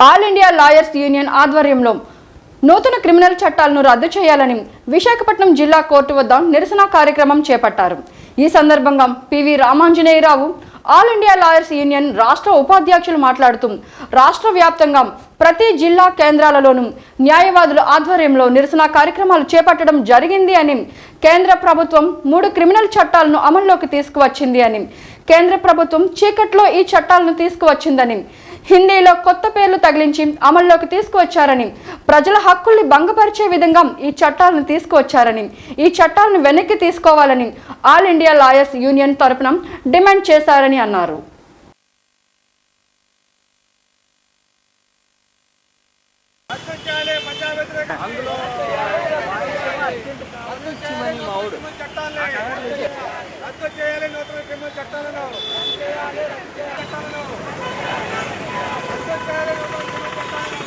All India lawyers union ఆధ్వర్యంలో నూతన criminal చట్టాలను రద్దు చేయాలని విశాఖపట్నం జిల్లా కోర్టు వద్ద నిరసన కార్యక్రమం చేపట్టారు. ఈ సందర్భంగా P V Ramanjaneyarao all India lawyers union రాష్ట్ర ఉపాధ్యక్షులు మాట్లాడుతూ రాష్ట్ర వ్యాప్తంగా ప్రతి జిల్లా కేంద్రాలలోనూ న్యాయవాదుల ఆధ్వర్యంలో నిరసన కార్యక్రమాలు చేపట్టడం జరిగింది అని కేంద్ర ప్రభుత్వం మూడు క్రిమినల్ చట్టాలను అమల్లోకి తీసుకువచ్చింది అని కేంద్ర ప్రభుత్వం చీకట్లో ఈ చట్టాలను తీసుకువచ్చిందని హిందీలో కొత్త పేర్లు తగిలించి అమల్లోకి తీసుకువచ్చారని ప్రజల హక్కుల్ని భంగపరిచే విధంగా ఈ చట్టాలను తీసుకువచ్చారని ఈ చట్టాలను వెనక్కి తీసుకోవాలని ఆల్ ఇండియా లాయర్స్ యూనియన్ తరపున డిమాండ్ చేశారని అన్నారు. అందులో రద్దు చేయాలి నూతన చట్టాలని రద్దు చేయాలి నూతన క్రిమినల్ చట్టాలను రద్దు చేయాలి చట్టాలను రద్దు చేయాలి నూతన క్రిమినల్ చట్టాలను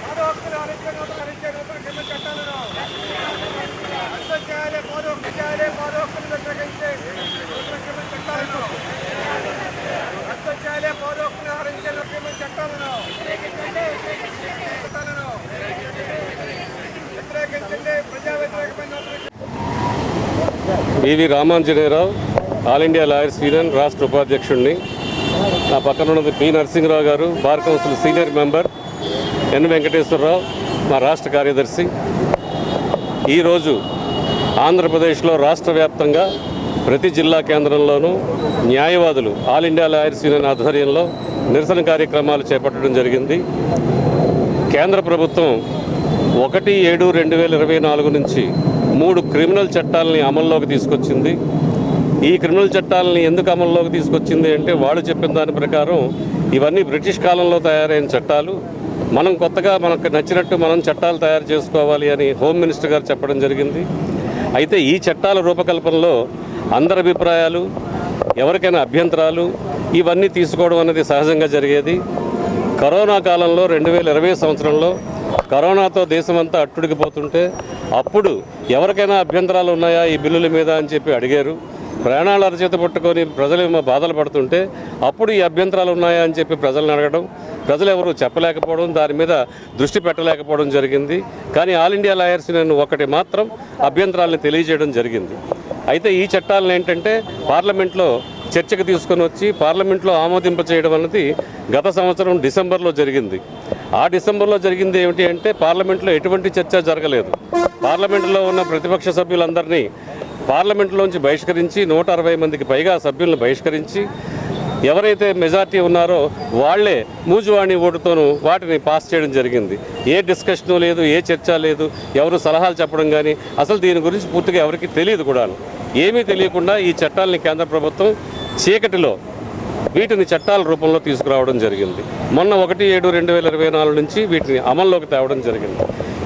పౌర హక్కులు హరించే నూతన హరించే నూతన క్రిమినల్ చట్టాలను రద్దు చేయాలి పౌర హక్కు చేయాలి పౌర హక్కులు వ్యతిరేకించే నూతన క్రిమినల్ చట్టాలను రద్దు చేయాలి పౌర హక్కులు హరించే నూతన క్రిమినల్ చట్టాలను చట్టాలను వ్యతిరేకించండి ప్రజా వ్యతిరేకమైన నూతన V V Ramanjaneyarao all India lawyers union రాష్ట్ర ఉపాధ్యక్షుడిని నా పక్కన ఉన్నది పి. నరసింహరావు గారు bar council senior member N. Venkateswararao మా రాష్ట్ర కార్యదర్శి. ఈరోజు ఆంధ్రప్రదేశ్లో రాష్ట్ర వ్యాప్తంగా ప్రతి జిల్లా కేంద్రంలోనూ న్యాయవాదులు ఆల్ ఇండియా లాయర్స్ యూనియన్ ఆధ్వర్యంలో నిరసన కార్యక్రమాలు చేపట్టడం జరిగింది. కేంద్ర ప్రభుత్వం ఒకటి ఏడు రెండు వేల ఇరవై నాలుగు నుంచి మూడు క్రిమినల్ చట్టాలని అమల్లోకి తీసుకొచ్చింది. ఈ క్రిమినల్ చట్టాలని ఎందుకు అమల్లోకి తీసుకొచ్చింది అంటే వాళ్ళు చెప్పిన దాని ప్రకారం ఇవన్నీ బ్రిటిష్ కాలంలో తయారైన చట్టాలు. మనం కొత్తగా మనకు నచ్చినట్టు మనం చట్టాలు తయారు చేసుకోవాలి అని హోమ్ మినిస్టర్ గారు చెప్పడం జరిగింది. అయితే ఈ చట్టాల రూపకల్పనలో అందరి అభిప్రాయాలు ఎవరికైనా అభ్యంతరాలు ఇవన్నీ తీసుకోవడం అనేది సహజంగా జరిగేది. కరోనా కాలంలో రెండు వేల ఇరవై సంవత్సరంలో కరోనాతో దేశమంతా అట్టుడికిపోతుంటే అప్పుడు ఎవరికైనా అభ్యంతరాలు ఉన్నాయా ఈ బిల్లుల మీద అని చెప్పి అడిగారు. ప్రాణాలు అరచేత పట్టుకొని ప్రజలు బాధలు పడుతుంటే అప్పుడు ఈ అభ్యంతరాలు ఉన్నాయా అని చెప్పి ప్రజలను అడగడం ప్రజలు ఎవరు చెప్పలేకపోవడం దాని మీద దృష్టి పెట్టలేకపోవడం జరిగింది. కానీ ఆల్ ఇండియా లాయర్స్ నేను ఒకటి మాత్రం అభ్యంతరాలను తెలియజేయడం జరిగింది. అయితే ఈ చట్టాలను ఏంటంటే పార్లమెంట్లో చర్చకు తీసుకొని వచ్చి పార్లమెంట్లో ఆమోదింప చేయడం అన్నది గత సంవత్సరం డిసెంబర్లో జరిగింది. ఆ డిసెంబర్లో జరిగింది ఏమిటి అంటే పార్లమెంట్లో ఎటువంటి చర్చ జరగలేదు. పార్లమెంట్లో ఉన్న ప్రతిపక్ష సభ్యులందరినీ పార్లమెంట్లోంచి బహిష్కరించి నూట అరవై మందికి పైగా సభ్యులను బహిష్కరించి ఎవరైతే మెజార్టీ ఉన్నారో వాళ్ళే మూజువాణి ఓటుతోనూ వాటిని పాస్ చేయడం జరిగింది. ఏ డిస్కషను లేదు ఏ చర్చ లేదు ఎవరు సలహాలు చెప్పడం కానీ అసలు దీని గురించి పూర్తిగా ఎవరికి తెలియదు కూడా ఏమీ తెలియకుండా ఈ చట్టాలని కేంద్ర ప్రభుత్వం చీకటిలో వీటిని చట్టాల రూపంలో తీసుకురావడం జరిగింది. మొన్న ఒకటి ఏడు రెండు వేల ఇరవై నాలుగు నుంచి వీటిని అమల్లోకి తేవడం జరిగింది.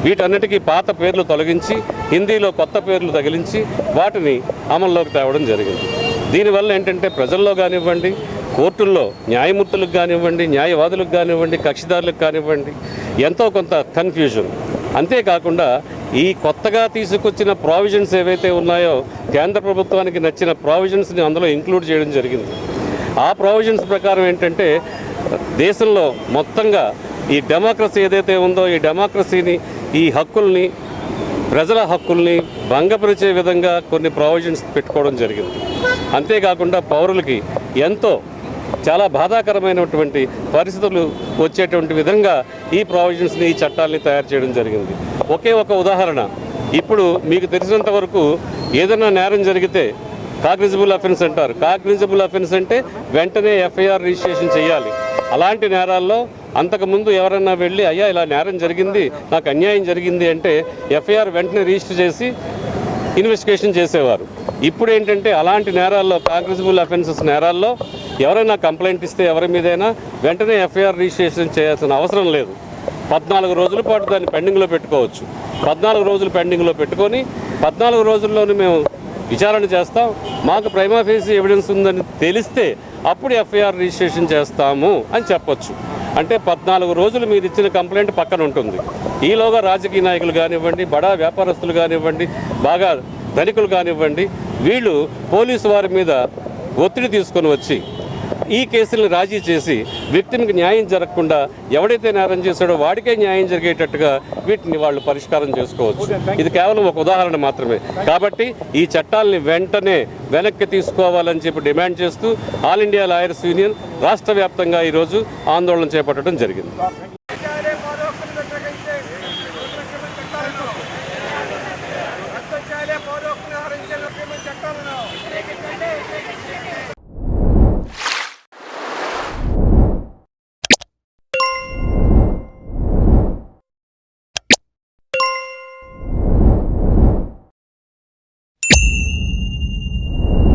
వీటన్నిటికీ పాత పేర్లు తొలగించి హిందీలో కొత్త పేర్లు తగిలించి వాటిని అమల్లోకి తేవడం జరిగింది. దీనివల్ల ఏంటంటే ప్రజల్లో కానివ్వండి కోర్టుల్లో న్యాయమూర్తులకు కానివ్వండి న్యాయవాదులకు కానివ్వండి కక్షిదారులకు కానివ్వండి ఎంతో కొంత కన్ఫ్యూజన్ అంతేకాకుండా ఈ కొత్తగా తీసుకొచ్చిన ప్రావిజన్స్ ఏవైతే ఉన్నాయో కేంద్ర ప్రభుత్వానికి నచ్చిన ప్రావిజన్స్ని అందులో ఇంక్లూడ్ చేయడం జరిగింది. ఆ ప్రావిజన్స్ ప్రకారం ఏంటంటే దేశంలో మొత్తంగా ఈ డెమోక్రసీ ఏదైతే ఉందో ఈ డెమోక్రసీని ఈ హక్కుల్ని ప్రజల హక్కుల్ని భంగపరిచే విధంగా కొన్ని ప్రావిజన్స్ పెట్టుకోవడం జరిగింది. అంతేకాకుండా పౌరులకి ఎంతో చాలా బాధాకరమైనటువంటి పరిస్థితులు వచ్చేటువంటి విధంగా ఈ ప్రావిజన్స్ని ఈ చట్టాలని తయారు చేయడం జరిగింది. ఒకే ఒక ఉదాహరణ. ఇప్పుడు మీకు తెలిసినంత వరకు ఏదైనా నేరం జరిగితే కాగ్నిజబుల్ అఫెన్స్ అంటారు. కాగ్నిజబుల్ అఫెన్స్ అంటే వెంటనే ఎఫ్ఐఆర్ రిజిస్ట్రేషన్ చేయాలి. అలాంటి నేరాల్లో అంతకుముందు ఎవరన్నా వెళ్ళి అయ్యా ఇలా నేరం జరిగింది నాకు అన్యాయం జరిగింది అంటే ఎఫ్ఐఆర్ వెంటనే రిజిస్టర్ చేసి ఇన్వెస్టిగేషన్ చేసేవారు. ఇప్పుడు ఏంటంటే అలాంటి నేరాల్లో కాగ్నిజబుల్ అఫెన్సెస్ నేరాల్లో ఎవరైనా కంప్లైంట్ ఇస్తే ఎవరి మీదైనా వెంటనే ఎఫ్ఐఆర్ రిజిస్ట్రేషన్ చేయాల్సిన అవసరం లేదు. పద్నాలుగు రోజుల పాటు దాన్ని పెండింగ్లో పెట్టుకోవచ్చు. పద్నాలుగు రోజులు పెండింగ్లో పెట్టుకొని పద్నాలుగు రోజుల్లోనే మేము విచారణ చేస్తాం. మాకు ప్రైమాఫేసి ఎవిడెన్స్ ఉందని తెలిస్తే అప్పుడు ఎఫ్ఐఆర్ రిజిస్ట్రేషన్ చేస్తాము అని చెప్పొచ్చు. అంటే పద్నాలుగు రోజులు మీరు ఇచ్చిన కంప్లైంట్ పక్కన ఉంటుంది. ఈలోగా రాజకీయ నాయకులు కానివ్వండి బడా వ్యాపారస్తులు కానివ్వండి బాగా ధనికులు కానివ్వండి వీళ్ళు పోలీసు వారి మీద ఒత్తిడి తీసుకొని వచ్చి ఈ కేసులను రాజీ చేసి వ్యక్తికి న్యాయం జరగకుండా ఎవడైతే నేరం చేశాడో వాడికే న్యాయం జరిగేటట్టుగా వీటిని వాళ్ళు పరిష్కారం చేసుకోవచ్చు. ఇది కేవలం ఒక ఉదాహరణ మాత్రమే. కాబట్టి ఈ చట్టాలని వెంటనే వెనక్కి తీసుకోవాలని చెప్పి డిమాండ్ చేస్తూ ఆల్ ఇండియా లాయర్స్ యూనియన్ రాష్ట్ర వ్యాప్తంగా ఈరోజు ఆందోళన చేపట్టడం జరిగింది.